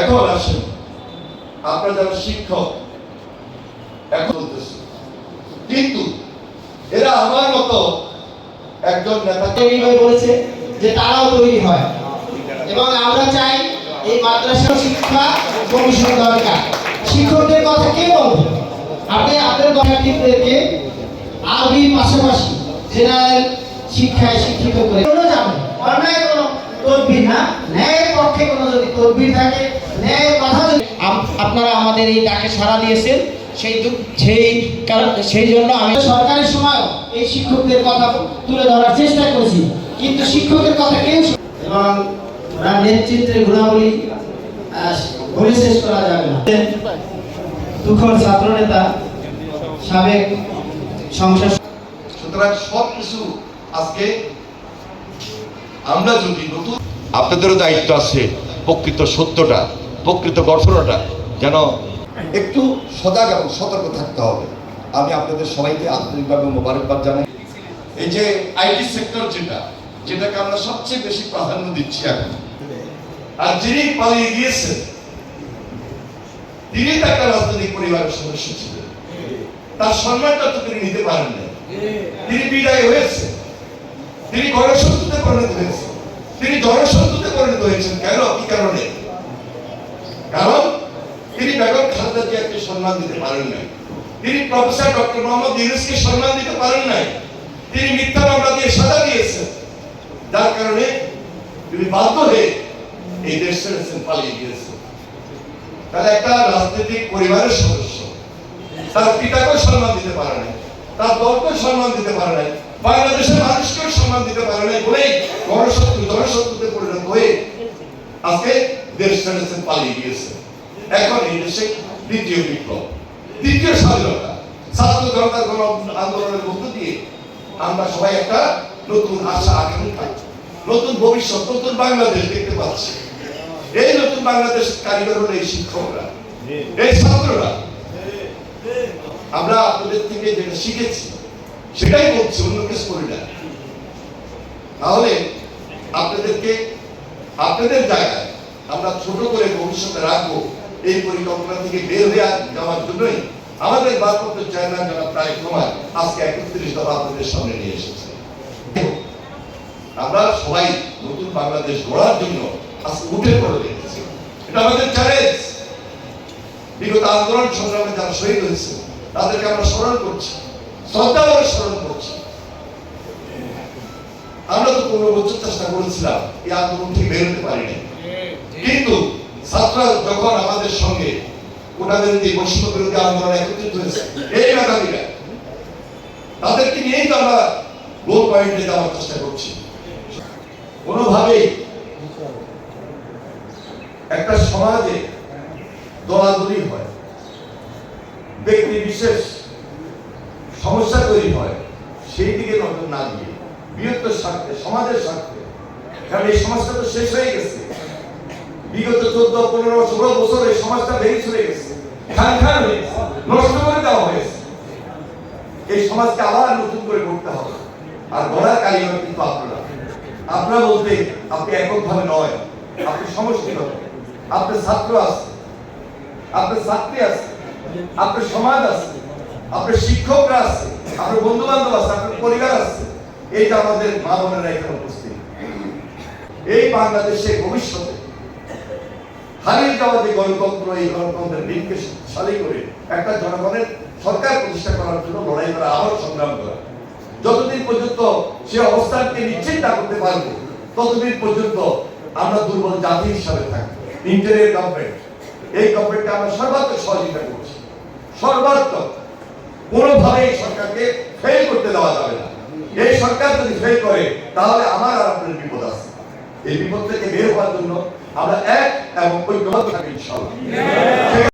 এখন আসেন। আপনারা যারা শিক্ষক এখন বলতেছে। কিন্তু এরা আমার মতো একজন নেতা বলেছে যে তারাও তৈরি হয়। এবং আমরা চাই এই মাদ্রাসা শিক্ষা কমিশন দরকার। শিক্ষকদের কথা কে বলবে? আপনি আপনার শিক্ষার্থীদেরকে আরবির পাশাপাশি জেনারেল শিক্ষায় শিক্ষিত করে। কোনো যাবে অন্যায় কোনো তদবির না। ন্যায়ের পক্ষে কোনো যদি তদবির থাকে আপ- আপনারা আমাদের এই ডাকে সাড়া দিয়েছেন। সেই সেই কারণ সেই জন্য আমি সরকারের সময় এই শিক্ষকদের কথা তুলে ধরার চেষ্টা করেছি। কিন্তু শিক্ষকের কথা কেউ এবং ওনার নেতৃত্বের গুণাবলী বলে শেষ করা যাবে না। তুখর ছাত্র নেতা সাবেক সংসদ সুতরাং সব কিছু আজকে আমরা যদি নতুন আপনাদেরও দায়িত্ব আছে প্রকৃত সত্যটা। প্রকৃত ঘটনাটা যেন একটু সজাগ এবং সতর্ক থাকতে হবে। আমি আপনাদের সবাইকে আন্তরিকভাবে মোবারকবাদ জানাই। এই যে আইটি সেক্টর যেটা, যেটাকে আমরা সবচেয়ে বেশি প্রাধান্য দিচ্ছি এখন, আর যিনি পালিয়ে গিয়েছেন, তিনি তো একটা রাজনৈতিক পরিবারের সদস্য ছিলেন। তার সম্মানটা তো তিনি নিতে পারেন না তিনি বিদায় হয়েছে তিনি গণশত্রুতে পরিণত হয়েছে তিনি জনশত্রুতে পরিণত হয়েছেন। কেন? কি কারণ? সম্মান দিতে পারেন নাই। তিনি প্রফেসর ডক্টর মোহাম্মদ ইউনুসকে সম্মান দিতে পারেন নাই। তিনি মিথ্যা মামলা দিয়ে সাজা দিয়েছেন। যার কারণে তিনি বাধ্য হয়ে এই দেশ ছেড়েছেন পালিয়ে গিয়েছেন। তাহলে একটা রাজনৈতিক পরিবারের সদস্য। তার পিতাকেও সম্মান দিতে পারে নাই। তার দলকেও সম্মান দিতে পারে নাই। বাংলাদেশের মানুষকেও সম্মান দিতে পারে নাই বলেই গণশত্রু, জনশত্রুতে পরিণত হয়ে আজকে দেশ ছেড়েছেন পালিয়ে গিয়েছে। এখন এই দেশে দ্বিতীয় বিপ্লব। দ্বিতীয় স্বাধীনতা। ছাত্র জনতার গণ আন্দোলনের মধ্য দিয়ে আমরা সবাই একটা নতুন আশা আকাঙ্ক্ষা নতুন ভবিষ্যৎ, নতুন বাংলাদেশ দেখতে পাচ্ছি। এই নতুন বাংলাদেশ কারিগর হলো এই শিক্ষকরা। এই ছাত্ররা। আমরা আপনাদের থেকে যেটা শিখেছি, সেটাই বলছি, অন্য কিছু করি না। তাহলে আপনাদেরকে, আপনাদের জায়গায় আমরা ছোট করে ভবিষ্যতে রাখব। এই পরিকল্পনা থেকে বের হয়ে যাওয়ার জন্যই আমাদের ভারপ্রাপ্ত চেয়ারম্যান যারা প্রায় কুমার আজকে একত্রিশ দফা আপনাদের সামনে নিয়ে এসেছে। আমরা সবাই নতুন বাংলাদেশ গড়ার জন্য আজকে উঠে পড়ে লেগেছি এটা আমাদের চ্যালেঞ্জ বিগত আন্দোলন সংগ্রামে যারা শহীদ হয়েছে তাদেরকে আমরা স্মরণ করছি। শ্রদ্ধা করে স্মরণ করছি। আমরা তো পনেরো বছর চেষ্টা করেছিলাম এই আন্দোলন থেকে বেরোতে পারিনি। কিন্তু ছাত্ররা যখন আমাদের সঙ্গে বিরোধী বৈষম্য বিরোধী একত্রিত হয়েছে, এই মেধাবীরা, তাদেরকে নিয়েই তো আমরা পয়েন্টে যাওয়ার চেষ্টা করছি। একটা সমাজে দলাদলি হয়, ব্যক্তি বিশেষ সমস্যা তৈরি হয়, সেই দিকে নজর না দিয়ে বৃহত্তর স্বার্থে, সমাজের স্বার্থে, কারণ এই সমাজটা তো শেষ হয়ে গেছে। বিগত চোদ্দ, পনেরো ষোলো বছর সমাজটা ভেঙে চলে গেছে। খান খান নষ্ট করে দেওয়া হয়েছে। এই সমাজকে আবার নতুন করে হবে। আর গড়ার কিন্তু আপনারা। আপনারা বলতে, আপনি এককভাবে নয়, আপনি সমষ্টিগত আপনার ছাত্র আছে, আপনার ছাত্রী আছে, আপনার সমাজ আছে, আপনার শিক্ষকরা আছে, আপনার বন্ধু বান্ধব আছে, আপনার পরিবার আছে। এইটা আমাদের মা বোনেরা এখানে উপস্থিত। এই বাংলাদেশে ভবিষ্যতে হারিয়ে যাওয়া যে গণতন্ত্র এই গণতন্ত্রের শক্তিশালী করে একটা জনগণের সরকার প্রতিষ্ঠা করার জন্য লড়াই করা আবার সংগ্রাম করা। যতদিন পর্যন্ত সে অবস্থানকে নিশ্চিত না করতে পারব, ততদিন পর্যন্ত আমরা দুর্বল জাতি হিসাবে থাকব। ইন্টারিয়ার গভর্নমেন্ট এই গভর্নমেন্টকে আমরা সর্বাত্মক সহযোগিতা করছি। সর্বাত্মক। কোনোভাবে এই সরকারকে ফেল করতে দেওয়া যাবে না। এই সরকার যদি ফেল করে, তাহলে আমার আর আপনার বিপদ আছে। এই বিপদ থেকে বের হওয়ার জন্য আমরা এক এবং ঐক্যবদ্ধ থাকি ইনশাআল্লাহ।